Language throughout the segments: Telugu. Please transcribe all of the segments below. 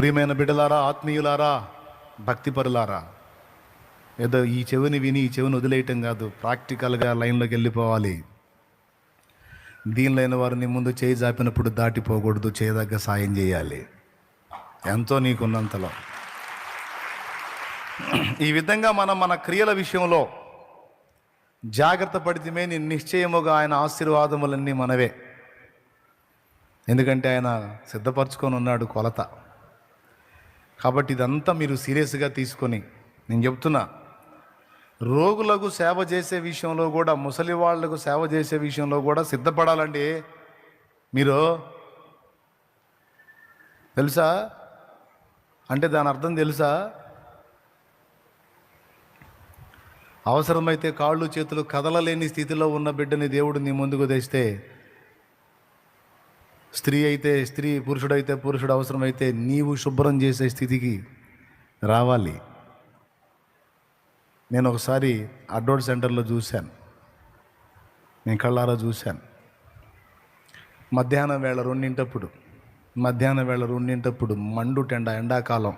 ప్రియమైన బిడ్డలారా ఆత్మీయులారా భక్తిపరులారా ఏదో ఈ చెవిని విని ఈ చెవిని వదిలేయటం కాదు ప్రాక్టికల్గా లైన్లోకి వెళ్ళిపోవాలి. దీనిలైన వారిని ముందు చేయి జాపినప్పుడు దాటిపోకూడదు చేయదగ్గ సాయం చేయాలి. ఎంతో నీకున్నంతలో. ఈ విధంగా మనం మన క్రియల విషయంలో జాగ్రత్త పడితేమే నీ నిశ్చయముగా ఆయన ఆశీర్వాదములన్నీ మనవే. ఎందుకంటే ఆయన సిద్ధపరచుకొని ఉన్నాడు కొలత. కాబట్టి ఇదంతా మీరు సీరియస్గా తీసుకొని నేను చెప్తున్నా రోగులకు సేవ చేసే విషయంలో కూడా ముసలి వాళ్ళకు సేవ చేసే విషయంలో కూడా సిద్ధపడాలండి మీరు తెలుసా? అంటే దాని అర్థం తెలుసా? అవసరమైతే కాళ్ళు చేతులు కదలలేని స్థితిలో ఉన్న బిడ్డని దేవుడు నీ ముందుకు తెస్తే స్త్రీ అయితే స్త్రీ పురుషుడైతే పురుషుడు అవసరమైతే నీవు శుభ్రం చేసే స్థితికి రావాలి. నేను ఒకసారి అడ్వర్డ్ సెంటర్లో చూశాను. నేను కళ్ళారా చూశాను. మధ్యాహ్నం వేళ రెండింటప్పుడు మధ్యాహ్నం వేళ రెండింటప్పుడు మండు టెండ ఎండాకాలం.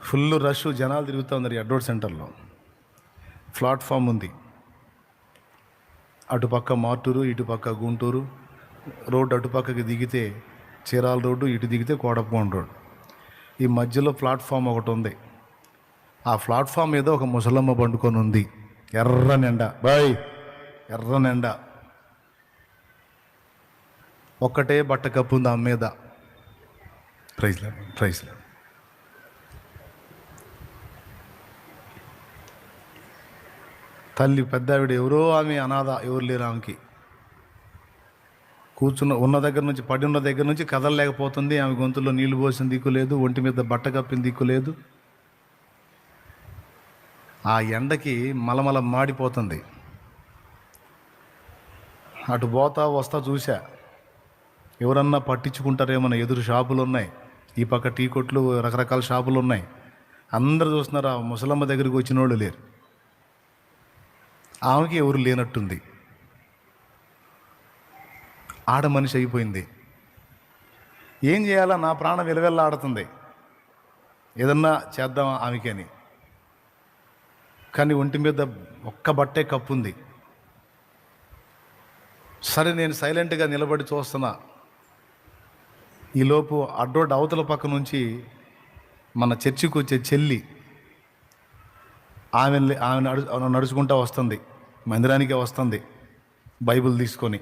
ఫుల్ రష్ జనాలు తిరుగుతూ ఉన్నారు ఈ సెంటర్లో. ప్లాట్ఫామ్ ఉంది. అటుపక్క మార్టూరు ఇటుపక్క గుంటూరు రోడ్డు అటుపక్కకి దిగితే చీరాల రోడ్డు ఇటు దిగితే కోడపకోండ రోడ్డు. ఈ మధ్యలో ప్లాట్ఫామ్ ఒకటి ఉంది. ఆ ప్లాట్ఫామ్ మీద ఒక ముసలమ్మ పండుకొని ఉంది. ఎర్ర నిండ. బాయ్. ఎర్ర నిండ. ఒక్కటే బట్ట కప్పు ఉంది ఆమె మీద. ప్రైజ్లా ప్రైజ్లా తల్లి పెద్ద ఆవిడ ఎవరో ఆమె అనాథ ఎవరు లేరు ఆమెకి. కూర్చున్న ఉన్న దగ్గర నుంచి పడి ఉన్న దగ్గర నుంచి కదలలేకపోతుంది. ఆమె గొంతులో నీళ్ళు పోసిన దిక్కు లేదు ఒంటి మీద బట్ట కప్పిన దిక్కు లేదు. ఆ ఎండకి మలమల మాడిపోతుంది. అటు పోతా వస్తా చూసా ఎవరన్నా పట్టించుకుంటారేమో ఎదురు షాపులు ఉన్నాయి. ఈ పక్క టీ కొట్లు రకరకాల షాపులు ఉన్నాయి. అందరు చూస్తున్నారు ఆ ముసలమ్మ దగ్గరికి వచ్చిన వాళ్ళు లేరు. ఆమెకి ఎవరు లేనట్టుంది. ఆడ మనిషి అయిపోయింది. ఏం చేయాలా? నా ప్రాణం విలవెల్లాడుతుంది. ఏదన్నా చేద్దాం ఆమెకని. కానీ ఒంటి మీద ఒక్క బట్టే కప్పుంది. సరే నేను సైలెంట్గా నిలబడి చూస్తున్నా. ఈలోపు అడ్డోడ్ అవతల పక్క నుంచి మన చర్చికి వచ్చే చెల్లి ఆమె ఆమె ఆమె నడుచుకుంటా వస్తుంది. మందిరానికే వస్తుంది. బైబిల్ తీసుకొని.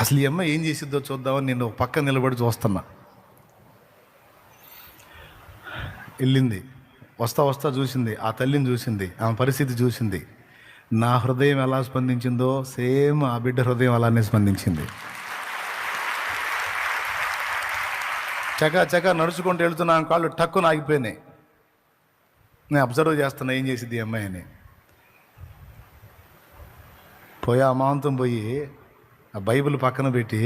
అసలు ఈ అమ్మ ఏం చేసిద్దో చూద్దామని నేను పక్క నిలబడి చూస్తున్నా. వెళ్ళింది. వస్తా వస్తా చూసింది. ఆ తల్లిని చూసింది. ఆమె పరిస్థితి చూసింది. నా హృదయం ఎలా స్పందించిందో సేమ్ ఆ బిడ్డ హృదయం అలానే స్పందించింది. చక చక నడుచుకుంటూ వెళ్తున్నా ఆమె కాళ్ళు టక్కున ఆగిపోయినాయి. నేను అబ్జర్వ్ చేస్తున్నా ఏం చేసింది ఈ అమ్మాయి అని. పోయి అమాంతం పోయి ఆ బైబిల్ పక్కన పెట్టి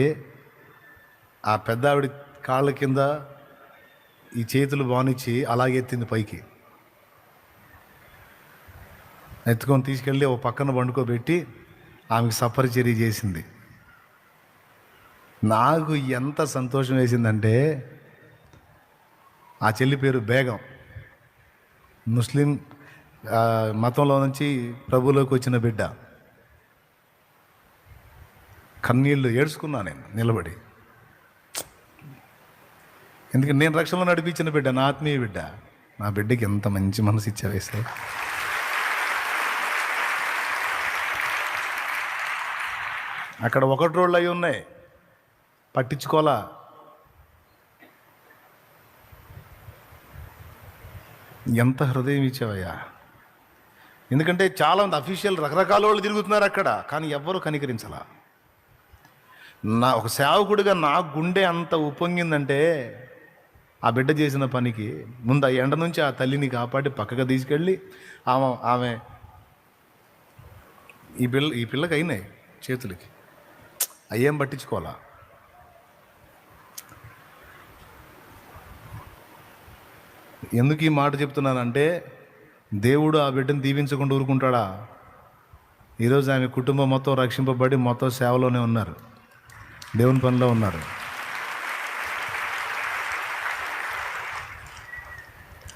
ఆ పెద్ద ఆవిడ కాళ్ళ కింద ఈ చేతులు బానిచ్చి అలాగే ఎత్తింది పైకి. ఎత్తుకొని తీసుకెళ్ళి ఓ పక్కన పండుకోబెట్టి ఆమెకు సపరిచర్య చేసింది. నాకు ఎంత సంతోషం వేసిందంటే ఆ చెల్లి పేరు బేగం. ముస్లిం మతంలో నుంచి ప్రభులోకి వచ్చిన బిడ్డ. కన్నీళ్ళు ఏడ్చుకున్నా నేను నిలబడి. ఎందుకంటే నేను రక్షణలో నడిపించిన బిడ్డ నా ఆత్మీయ బిడ్డ. నా బిడ్డకి ఎంత మంచి మనసు ఇచ్చావేసే అక్కడ ఒకటి రోళ్ళు అయి ఉన్నాయి. పట్టించుకోలా ఎంత హృదయం ఇచ్చావయ్యా? ఎందుకంటే చాలామంది అఫీషియల్ రకరకాల వాళ్ళు తిరుగుతున్నారు అక్కడ కానీ ఎవ్వరూ కనికరించలా. నా ఒక సేవకుడిగా నా గుండె అంత ఉప్పొంగిందంటే ఆ బిడ్డ చేసిన పనికి ముందు ఆ ఎండ నుంచి ఆ తల్లిని కాపాడి పక్కగా తీసుకెళ్ళి ఆమె ఆమె ఈ పిల్ల ఈ పిల్లకి అయినాయి చేతులకి. అయ్యేం పట్టించుకోవాలా? ఎందుకు ఈ మాట చెప్తున్నానంటే దేవుడు ఆ బిడ్డను దీవించకుండా ఊరుకుంటాడా? ఈరోజు ఆమె కుటుంబం మొత్తం రక్షింపబడి మొత్తం సేవలోనే ఉన్నారు. దేవుని పనిలో ఉన్నారు.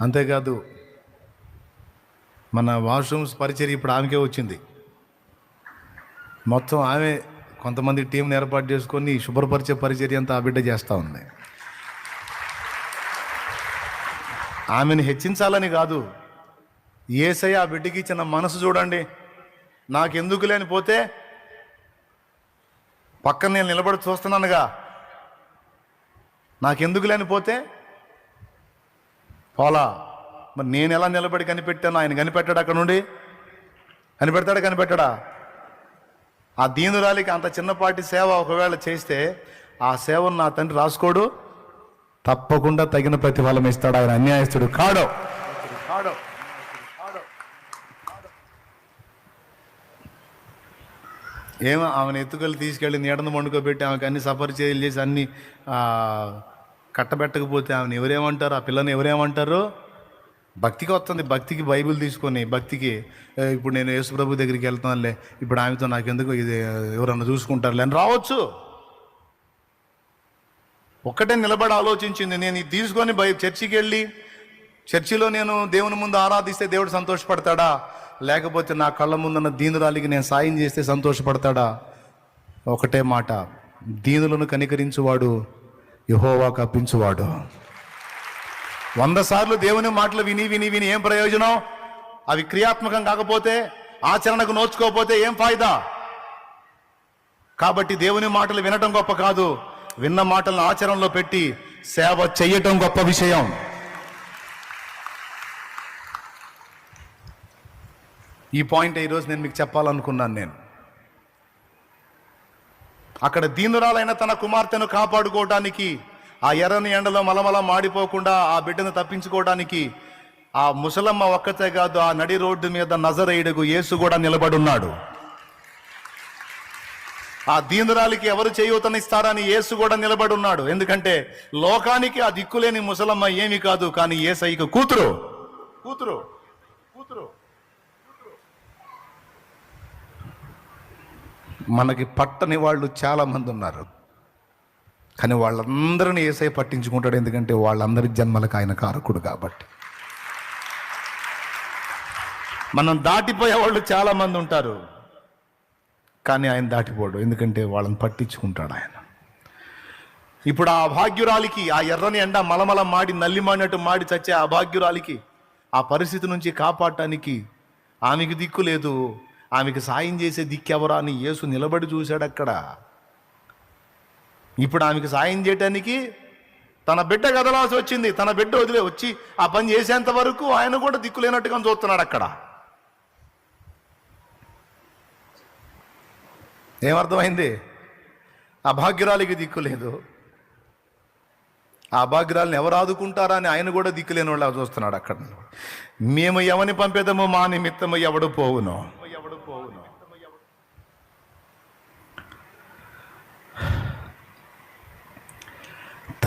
అంతేకాదు మన వాష్రూమ్స్ పరిచయం ఇప్పుడు ఆమెకే వచ్చింది. మొత్తం ఆమె కొంతమంది టీంని ఏర్పాటు చేసుకొని శుభ్రపరిచే పరిచర్య అంతా ఆ బిడ్డ చేస్తూ ఉంది. ఆమెను హెచ్చించాలని కాదు ఏసై ఆ బిడ్డకి ఇచ్చిన మనసు చూడండి నాకెందుకు లేనిపోతే పక్కన నేను నిలబడి చూస్తున్నానుగా. నాకెందుకు లేనిపోతే? పోలా మరి నేను ఎలా నిలబడి కనిపెట్టాను ఆయన కనిపెట్టాడు అక్కడ నుండి? కనిపెడతాడా కనిపెట్టాడా? ఆ దీనురాలికి అంత చిన్నపాటి సేవ ఒకవేళ చేస్తే ఆ సేవను నా తండ్రి రాసుకోడు. తప్పకుండా తగిన ప్రతిఫలం ఇస్తాడు. ఆయన అన్యాయస్తుడు. కాడో. కాడో. ఏమో ఆమెను ఎత్తుకెళ్ళి తీసుకెళ్ళి నీడను వండుకోబెట్టి ఆమెకు అన్ని సఫర్ చేయలు చేసి అన్ని కట్టబెట్టకపోతే ఆమెను ఎవరేమంటారు? ఆ పిల్లని ఎవరేమంటారు? భక్తికి వస్తుంది. భక్తికి బైబిల్ తీసుకొని భక్తికి ఇప్పుడు నేను యేసుప్రభు దగ్గరికి వెళ్తానులే ఇప్పుడు ఆమెతో నాకెందుకు ఇది ఎవరన్నా చూసుకుంటారులే? అని రావచ్చు. ఒక్కటే నిలబడి ఆలోచించింది. నేను ఇది తీసుకొని బై చర్చికి వెళ్ళి చర్చిలో నేను దేవుని ముందు ఆరాధిస్తే దేవుడు సంతోషపడతాడా? లేకపోతే నా కళ్ళ ముందున్న దీనురాలికి నేను సాయం చేస్తే సంతోషపడతాడా? ఒకటే మాట. దీనులను కనికరించువాడు యహోవా కప్పించువాడు వంద సార్లు దేవుని మాటలు విని విని విని ఏం ప్రయోజనం? అవి క్రియాత్మకం కాకపోతే ఆచరణకు నోచుకోకపోతే ఏం ఫాయిదా? కాబట్టి దేవుని మాటలు వినటం గొప్ప కాదు. విన్న మాటలను ఆచరణలో పెట్టి సేవ చెయ్యటం గొప్ప విషయం. ఈ పాయింట్ ఈరోజు నేను మీకు చెప్పాలనుకున్నాను నేను. అక్కడ దీనురాలైన తన కుమార్తెను కాపాడుకోవడానికి ఆ ఎర్రని ఎండలో మలమల మాడిపోకుండా ఆ బిడ్డను తప్పించుకోవడానికి ఆ ముసలమ్మ ఒక్కతే కాదు ఆ నడి రోడ్డు మీద నజరేయుడుకు యేసు కూడా నిలబడున్నాడు. ఆ దీనురాలికి ఎవరు చేయూతనిస్తారని యేసు కూడా నిలబడి ఉన్నాడు ఎందుకంటే లోకానికి ఆ దిక్కులేని ముసలమ్మ ఏమి కాదు కానీ ఏసైకి కూతురు. కూతురు. కూతురు. మనకి పట్టని వాళ్ళు చాలా మంది ఉన్నారు. కానీ వాళ్ళందరినీ ఏసై పట్టించుకుంటాడు ఎందుకంటే వాళ్ళందరి జన్మలకు ఆయన కారకుడు కాబట్టి. మనం దాటిపోయే వాళ్ళు చాలామంది ఉంటారు. కానీ ఆయన దాటిపోడు ఎందుకంటే వాళ్ళని పట్టించుకుంటాడు ఆయన. ఇప్పుడు ఆ అభాగ్యురాలికి ఆ ఎర్రని ఎండ మలమల మాడి నల్లిమాడినట్టు మాడి చచ్చే ఆ అభాగ్యురాలికి ఆ పరిస్థితి నుంచి కాపాడటానికి ఆమెకి దిక్కు లేదు. ఆమెకి సాయం చేసే దిక్కెవరా అని యేసు నిలబడి చూశాడు అక్కడ. ఇప్పుడు ఆమెకి సాయం చేయటానికి తన బిడ్డ కదలాల్సి వచ్చింది. తన బిడ్డ వదిలే వచ్చి ఆ పని చేసేంత వరకు ఆయన కూడా దిక్కు లేనట్టుగా చూస్తున్నాడు అక్కడ. ఏమర్థమైంది? అభాగ్యురాలికి దిక్కు లేదు. ఆ అభాగ్యురాలను ఎవరు ఆదుకుంటారా అని ఆయన కూడా దిక్కులేని వాళ్ళు చూస్తున్నాడు అక్కడ. మేము ఎవరిని పంపేదమో మా నిమిత్తము ఎవడు పోవును?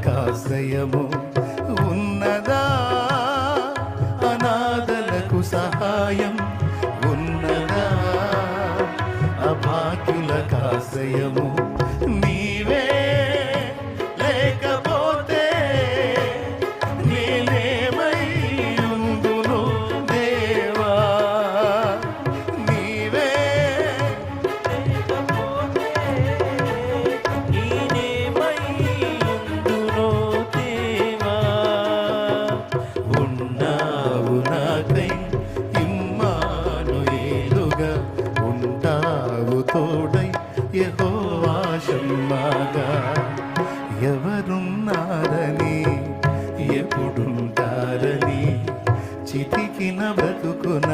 అభాగ్యులకాశ్రయము ఉన్నదా? అనాథలకు సహాయం ఉన్నదా? అభాగ్యులకాశ్రయము నీవే ఎవరున్నారని? ఎప్పుడుంటారని? చితికిన బ్రతుకున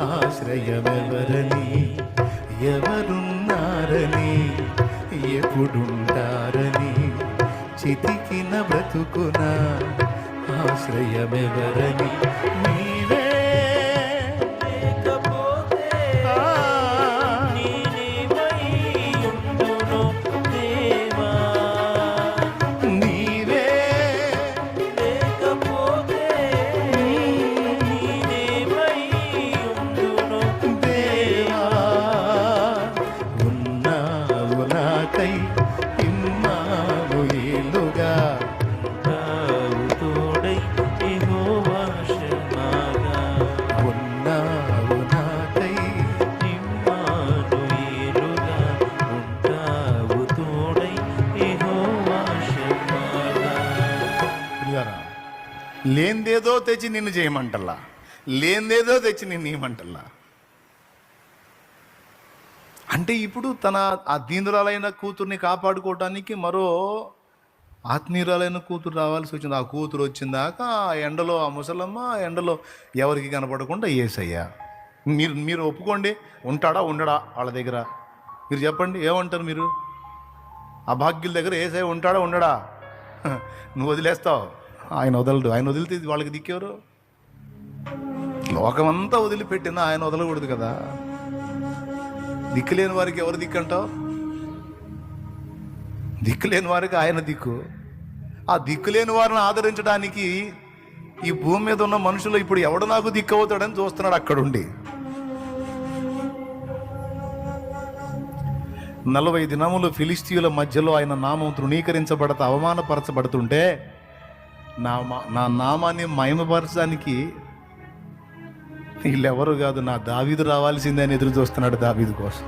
ఆశ్రయమెవరని? ఎవరున్నారని? ఎప్పుడుంటారని? చితికిన బ్రతుకున ఆశ్రయమెవరని? మీ లేనిదేదో తెచ్చి నిన్ను చేయమంటల్లా. లేనిదేదో తెచ్చి నిన్ను ఇవ్వమంటల్లా. అంటే ఇప్పుడు తన ఆ దీనురాలైన కూతుర్ని కాపాడుకోవటానికి మరో ఆత్మీయురాలైన కూతురు రావాల్సి వచ్చింది. ఆ కూతురు వచ్చిందాక ఆ ఎండలో ఆ ముసలమ్మ ఆ ఎండలో ఎవరికి కనపడకుండా ఏసయ్యా. మీరు మీరు ఒప్పుకోండి. ఉంటాడా ఉండడా వాళ్ళ దగ్గర? మీరు చెప్పండి ఏమంటారు మీరు? ఆ భాగ్యుల దగ్గర ఏసై ఉంటాడా ఉండడా? నువ్వు వదిలేస్తావు. ఆయన వదలడు. ఆయన వదిలితే వాళ్ళకి దిక్కేవారు? లోకమంతా వదిలిపెట్టినా ఆయన వదలకూడదు కదా. దిక్కులేని వారికి ఎవరు దిక్కు అంటావు దిక్కులేని వారికి ఆయన దిక్కు. ఆ దిక్కులేని వారిని ఆదరించడానికి ఈ భూమి మీద ఉన్న మనుషులు ఇప్పుడు ఎవడు నాకు దిక్కు అవుతాడని చూస్తున్నాడు అక్కడుండి. నలభై దినములు ఫిలిస్తీయుల మధ్యలో ఆయన నామం తృణీకరించబడత అవమానపరచబడుతుంటే నా నా నామాన్ని మహిమపరచడానికి వీళ్ళెవరు కాదు నా దావీదు రావాల్సిందే అని ఎదురు చూస్తున్నాడు దావీదు కోసం.